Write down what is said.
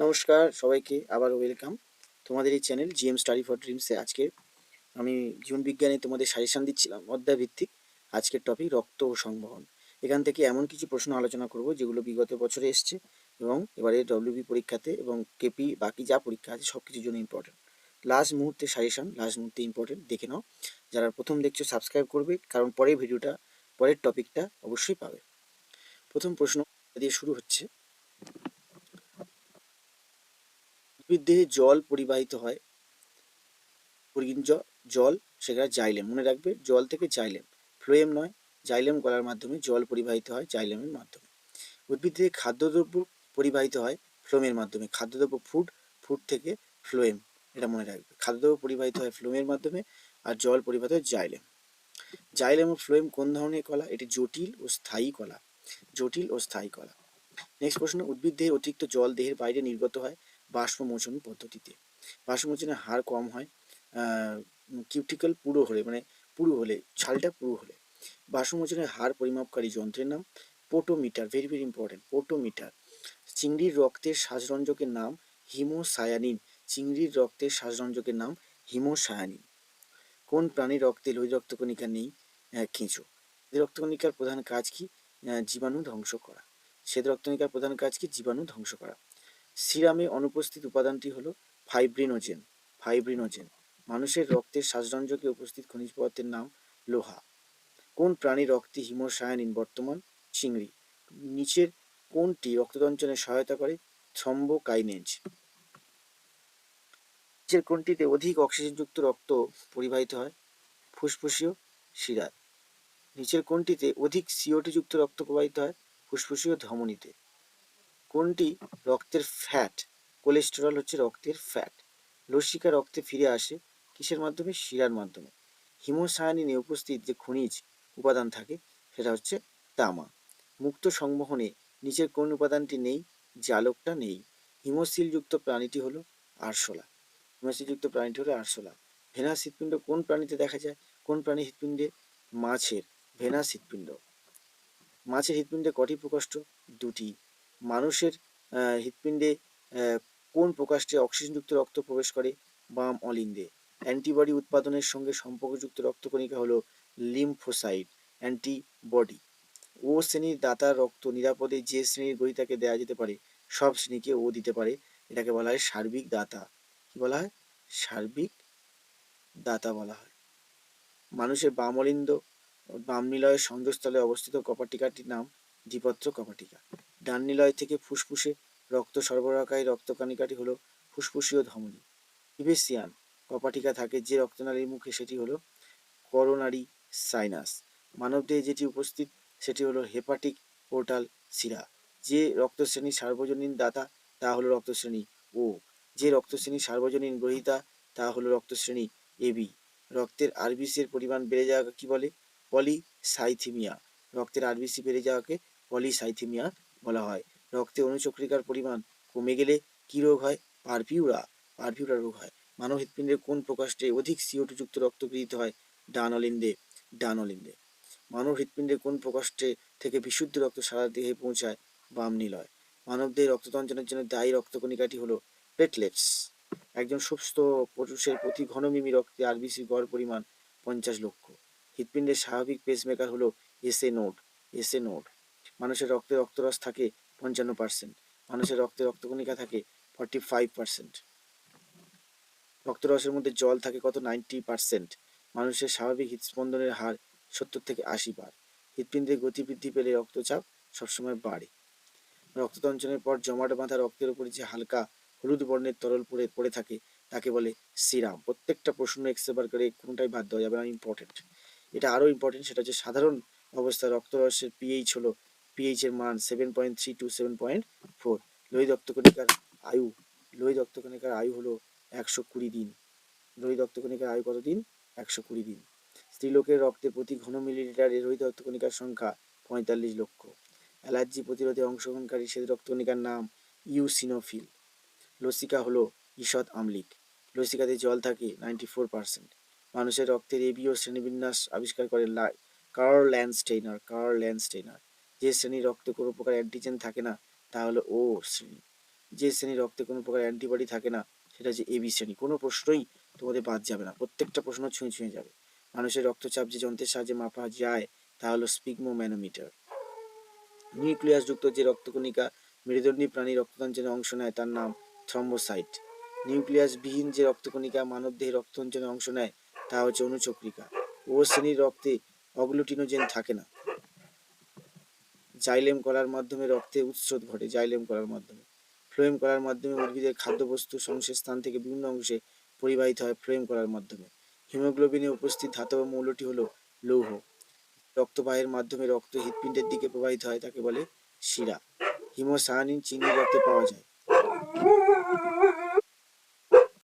নমস্কার সবাইকে আবার ওয়েলকাম তোমাদের এই চ্যানেল জিএম স্টাডি ফর ড্রিমসে আজকে আমি জীবন বিজ্ঞানে তোমাদের সাজেশন দিচ্ছিলাম অধ্যায় ভিত্তিক আজকের টপিক রক্ত ও সংবহন। এখান থেকে এমন কিছু প্রশ্ন আলোচনা করব যেগুলো বিগত বছরে এসছে এবং এবারে ডব্লিউবি পরীক্ষাতে এবং কেপি বাকি যা পরীক্ষা আছে সব কিছুর জন্য ইম্পর্টেন্ট লাস্ট মুহূর্তে সাজেশন লাস্ট মুহূর্তে ইম্পর্টেন্ট দেখে নাও। যারা প্রথম দেখছ সাবস্ক্রাইব করবে, কারণ পরের ভিডিওটা পরের টপিকটা অবশ্যই পাবে। প্রথম প্রশ্ন দিয়ে শুরু হচ্ছে উদ্ভিদ দেহে জল পরিবাহিত হয়। জল সেখানে জাইলেম, মনে রাখবে জল থেকে জাইলেম। ফ্লোয়েম নয়, জাইলেম গলার মাধ্যমে জল পরিবাহিত হয় জাইলেমের মাধ্যমে। উদ্ভিদ দেহে খাদ্যদ্রব্য পরিবাহিত হয় ফ্লোমের মাধ্যমে। খাদ্যদ্রব্য ফুড ফুড থেকে ফ্লোয়েম, এটা মনে রাখবে। খাদ্যদ্রব্য পরিবাহিত হয় ফ্লোমের মাধ্যমে আর জল পরিবাহিত হয় জাইলেম। জাইলেম ও ফ্লোয়েম কোন ধরনের কলা? এটি জটিল ও স্থায়ী কলা। জটিল ও স্থায়ী কলা। নেক্সট প্রশ্ন, উদ্ভিদ দেহে অতিরিক্ত জল দেহের বাইরে নির্গত হয়। বাষ্পমোচন পদ্ধতিতে। বাষ্পমোচনের হার কম হয় কিউটিক্যাল পুরো হলে মানে পুরো হলে, ছালটা পুরো হলে। বাষ্পমোচনের হার পরিমাপকারী যন্ত্রের নাম potometer very very important potometer. চিংড়ির রক্তের শ্বাসরঞ্জকের নাম হিমোসায়ানিন, চিংড়ির রক্তের শ্বাসরঞ্জকের নাম হিমোসায়ানিন। কোন প্রাণীর রক্তে লোহিত রক্তকণিকা নেই? কেঁচো রক্তকণিকার প্রধান কাজ কি? জীবাণু ধ্বংস করা। শ্বেত রক্তকণিকার প্রধান কাজ কি? জীবাণু ধ্বংস করা। সিরামে অনুপস্থিত উপাদানটি হলো ফাইব্রিনোজেন। ফাইব্রিনোজেন, মানুষের রক্তের শ্বাসরঞ্জকে উপস্থিত খনিজ পদার্থের নাম লোহা। কোন প্রাণী রক্তে হিমোসায়ানিন বর্তমান চিংড়ি? নিচের কোনটি রক্তদঞ্চনে সহায়তা করে? থ্রম্বোকাইনেজ। নিচের কোনটিতে অধিক অক্সিজেনযুক্ত রক্ত পরিবাহিত হয়? ফুসফুসীয় শিরায়। নিচের কোনটিতে অধিক সিওটি যুক্ত রক্ত প্রবাহিত হয়? ফুসফুসীয় ধমনীতে। কোনটি রক্তের ফ্যাট কোলেস্টেরল হচ্ছে রক্তের ফ্যাট লসিকা রক্তে ফিরে আসে কিসের মাধ্যমে? শিরার মাধ্যমে। হিমোসায়ানিনে উপস্থিত যে খনিজ উপাদান থাকে, সেটা হচ্ছে তামা। মুক্ত সংবহনে নিচের কোন উপাদানটি নেই? জালকটা নেই। হিমোসিলযুক্ত প্রাণীটি হলো আরশোলা। হিমোসিলযুক্ত প্রাণীটি হলো আরশোলা। ভেনাস হৃৎপিণ্ড কোন প্রাণীতে দেখা যায়? কোন প্রাণী হৃৎপিণ্ডে? মাছের। ভেনাস হৃৎপিণ্ড। মাছের হৃৎপিণ্ডে কটি প্রকোষ্ঠ? দুটি। মানুষের হৃৎপিণ্ডে কোন প্রকাশটি অক্সিজেনযুক্ত রক্ত প্রবেশ করে? বাম অলিন্দে। অ্যান্টিবডি উৎপাদনের সঙ্গে সম্পর্কযুক্ত রক্তকণিকা হলো লিম্ফোসাইট, অ্যান্টিবডি। ও শ্রেণির দাতার রক্ত নিরাপদে যে শ্রেণির গ্রহিতাকে দেওয়া যেতে পারে, সব শ্রেণীকে ও দিতে পারে। এটাকে বলা হয় সার্বিক দাতা। কি বলা হয়? সার্বিক দাতা বলা হয়। মানুষের বাম অলিন্দ, বাম নিলয়ের সংযোগস্থলে অবস্থিত কপাটিকাটির নাম দ্বিপত্র কপাটিকা। ডান নিলয় থেকে ফুসফুসে রক্ত সরবরাহকারী রক্তকণিকাটি হলো ফুসফুসীয় ধমনী। ইবেসিয়ান কপাটিকা থাকে যে রক্তনালীর মুখে, সেটি হলো করোনারি সাইনাস। মানবদেহে যেটি উপস্থিত, সেটি হলো হেপাটিক পোর্টাল শিরা যে রক্তশ্রেণী সার্বজনীন দাতা, তা হলো রক্তশ্রেণী ও। যে রক্তশ্রেণী সার্বজনীন গ্রহিতা, তা হলো রক্তশ্রেণী এবি রক্তের আরবিসির পরিমাণ বেড়ে যাওয়াকে কি বলে? পলিসাইথিমিয়া। রক্তের আরবিসি বেড়ে যাওয়াকে পলিসাইথিমিয়া বলা হয়। রক্তে অনুচক্রিকার পরিমাণ কমে গেলে কি রোগ হয়? পারপিউরা পারপিউরা রোগ হয়। মানব হৃৎপিণ্ডের কোন প্রকাশে অধিক সিওটু যুক্ত রক্ত গৃহীত হয়? ডান অলিন্দে ডান অলিন্দে মানব হৃৎপিণ্ডের কোন প্রকাশে থেকে বিশুদ্ধ রক্ত সারা দেহে পৌঁছায়? বাম নিলয় মানবদেহে রক্ততঞ্চনের জন্য দায়ী রক্তকণিকাটি হলো প্লেটলেটস একজন সুস্থ পুরুষের প্রতি ঘনমিমি রক্তে আরবিসির গড় পরিমাণ পঞ্চাশ লক্ষ। হৃৎপিণ্ডের স্বাভাবিক পেসমেকার হলো এসএ নোড এসএ নোড মানুষের রক্তে রক্তরস থাকে পঞ্চান্ন পার্সেন্ট মানুষের রক্তে রক্তকণিকা থাকে ফর্টি ফাইভ পার্সেন্ট রক্তরসের মধ্যে জল থাকে কত? নাইনটি পার্সেন্ট মানুষের স্বাভাবিক হৃদস্পন্দনের হার সত্তর থেকে আশি বার। হৃদপিণ্ডের গতি বৃদ্ধি পেলে রক্তচাপ সবসময় বাড়ে। রক্ততঞ্চনের পর জমাট বাঁধা রক্তের উপরে যে হালকা হলুদ বর্ণের তরল পড়ে পড়ে থাকে, তাকে বলে সিরাম। প্রত্যেকটা প্রশ্ন এক্সেবার করে কোনটাই বাদ দেওয়া যাবে না ইম্পর্টেন্ট এটা আরও ইম্পর্টেন্ট সেটা হচ্ছে সাধারণ অবস্থায় রক্তরসের পিএইচ হলো পিএইচ এর মান seven point three two seven point four লোহিত রক্তকণিকার আয়ু লোহিত রক্তকণিকার আয়ু হলো একশো কুড়ি দিন। লোহিত রক্তকণিকার আয়ু কত দিন? একশো কুড়ি দিন। স্ত্রীলোকের রক্তে প্রতি ঘন মিলিলিটারে লোহিত রক্তকণিকার সংখ্যা পঁয়তাল্লিশ লক্ষ। অ্যালার্জি প্রতিরোধে অংশগ্রহণকারী শ্বেত রক্তকণিকার নাম ইউসিনোফিল। লসিকা হলো ঈষৎ আমলিক। লসিকাতে জল থাকে নাইনটি ফোর পার্সেন্ট। মানুষের রক্তের এবীয় শ্রেণীবিন্যাস আবিষ্কার করে কার্ল ল্যান্ডস্টেইনার কার্ল ল্যান্ডস্টেইনার। যে শ্রেণির রক্তে কোনো প্রকার অ্যান্টিজেন থাকে না, তা হলো ও শ্রেণি। যে শ্রেণির রক্তে কোনো প্রকার অ্যান্টিবডি থাকে না, সেটা হচ্ছে এবি শ্রেণি। কোনো প্রশ্নই তোমাদের বাদ যাবে না, প্রত্যেকটা প্রশ্ন ছুঁয়ে ছুঁয়ে যাবে। মানুষের রক্তচাপ যে যন্ত্রের সাহায্যে মাপা যায়, তা হলো নিউক্লিয়াস যুক্ত যে রক্তকণিকা, মেরুদণ্ডী প্রাণী রক্তসঞ্চনে অংশ নেয়, তার নাম থ্রম্বোসাইট নিউক্লিয়াস বিহীন যে রক্তকণিকা, মানবদেহে রক্তসঞ্চনে অংশ নেয়, তা হচ্ছে অনুচক্রিকা। ও শ্রেণির রক্তে অগ্লুটিনোজেন থাকে না। জাইলেম করার মাধ্যমে রক্তে উৎসোধ ঘটে, জাইলেম করার মাধ্যমে। ফ্লোয়েম করার মাধ্যমে উদ্ভিদের খাদ্যবস্তু সংশ্লেষ স্থান থেকে বিভিন্ন অংশে পরিবাহিত হয় ফ্লোয়েম করার মাধ্যমে। হিমোগ্লোবিনে উপস্থিত ধাতব মৌলটি হলো লৌহ। রক্তবাহের মাধ্যমে রক্ত হৃৎপিণ্ডের দিকে প্রবাহিত হয়, তাকে বলে শিরা। হিমোসায়ানিন চিনি রক্তে পাওয়া যায়।